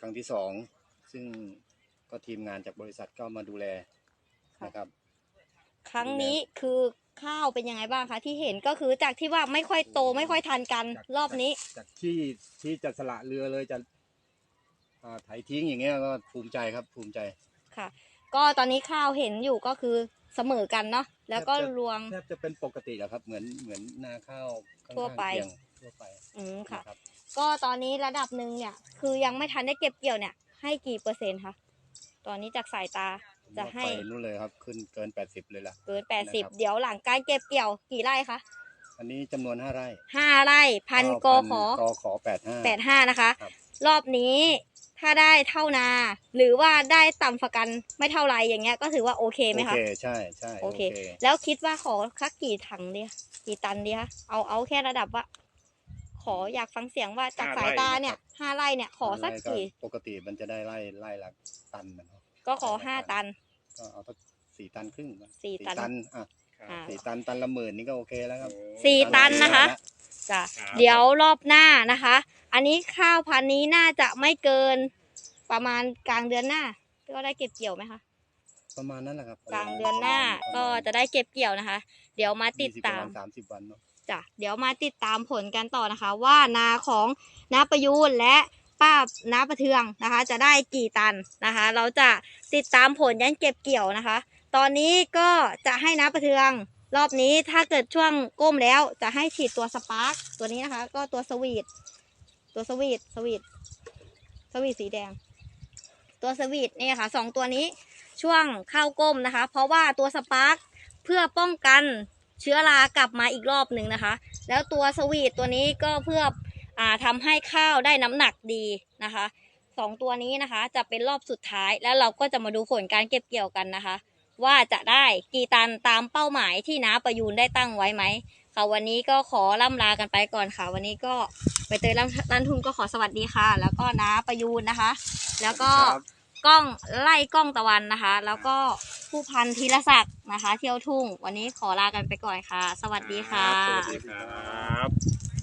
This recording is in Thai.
ครั้งที่สองซึ่งก็ทีมงานจากบริษัทก็มาดูแลนะครับ ครั้งนี้คือข้าวเป็นยังไงบ้างคะที่เห็นก็คือจากที่ว่าไม่ค่อยโตไม่ค่อยทันกัน จากรอบนี้ จากจากที่ที่จะสละเรือเลยจะอ่าไถทิ้งอย่างเงี้ยก็ภูมิใจครับภูมิใจ ค่ะ ก็ตอนนี้ข้าวเห็นอยู่ก็คือเสมอกันเนาะแล้วก็แทบจะรวงแทบจะเป็นปกติแล้วครับ เหมือนเหมือนนาข้าวข้างๆทั่วไป เคียงทั่วไปอืมค่ะ นะครับ ก็ตอนนี้ระดับหนึ่งเนี่ย คือยังไม่ทันได้เก็บเกี่ยวเนี่ย ให้กี่เปอร์เซ็นต์คะตอนนี้จากสายตาจะให้ไปนู่นเลยครับขึ้นเกินแปดสิบเลยล่ะ เกินนะครับ80เดี๋ยวหลังการเก็บเกี่ยวกี่ไร่คะอันนี้จำนวนห้าไร่ห้าไร่พันกพัขอกขอแปดห้าแปดห้านะคะครับรอบนี้ถ้าได้เท่านา หรือว่าได้ต่ำฝากันไม่เท่าไรอย่างเงี้ยก็ถือว่าโอเคไหมโอคะเคใช่ใช่โอเค แล้วคิดว่าขอคักกี่ถังดีคะกี่ตันดีคะเอาเอาแค่ระดับว่าข ออยากฟังเสียงว่าจากสายตาเนี่ยห้าไร่เนี่ยขอสักไร่กี่ปกติมันจะได้ไร่ไร่ละตันนะเนาะก็ขอห้าตัน ก็เอาสักสี่ตันครึ่งนะสี่ตันอะอ่าสี่ตันตันละหมื่นนี่ก็โอเคแล้วครับสี่ตันนะคะจ้ะครับเดี๋ยวรอบหน้านะคะ อันนี้ข้าวพันธุ์นี้น่าจะไม่เกิน ประมาณกลางเดือนหน้าก็ได้เก็บเกี่ยวไหมคะประมาณนั้นแหละครับกลางเดือนหน้าก็จะได้เก็บเกี่ยวนะคะ เดี๋ยวมาติดตามสามสิบวันเนาะ จ้ะเดี๋ยวมาติดตามผลกันต่อนะคะ ว่านาของนาประยูนและป้านาประเทืองนะคะ จะได้กี่ตันนะคะ เราจะติดตามผลยันเก็บเกี่ยวนะคะ ตอนนี้ก็จะให้นาประเทือง รอบนี้ถ้าเกิดช่วงก้มแล้วจะให้ฉีดตัวสปาร์กตัวนี้นะคะ ก็ตัวสวีทตัวสวีทสวีทสวีทสีแดง ตัวสวีทเนี่ยค่ะสองตัวนี้ช่วงเข้าก้มนะคะ เพราะว่าตัวสปาร์กเพื่อป้องกัน เชื้อรากลับมาอีกรอบหนึ่งนะคะ แล้วตัวสวีทตัวนี้ก็เพื่ออ่าทำให้ข้าวได้น้ำหนักดีนะคะสองตัวนี้นะคะ จะเป็นรอบสุดท้ายแล้วเราก็จะมาดูผลการเก็บเกี่ยวกันนะคะ ว่าจะได้กี่ตันตามเป้าหมายที่น้าประยูนได้ตั้งไว้ไหมค่ะวันนี้ก็ขอล่ำลากันไปก่อนค่ะ วันนี้ก็ไปเตยรันรันทุนก็ขอสวัสดีค่ะ แล้วก็น้าประยูนนะคะ แล้วก็กล้องไล่กล้องตะวันนะคะ แล้วก็ ผู้พันธีรศักดิ์นะคะ เที่ยวทุ่ง วันนี้ขอลากันไปก่อนค่ะ สวัสดีค่ะ สวัสดีครับ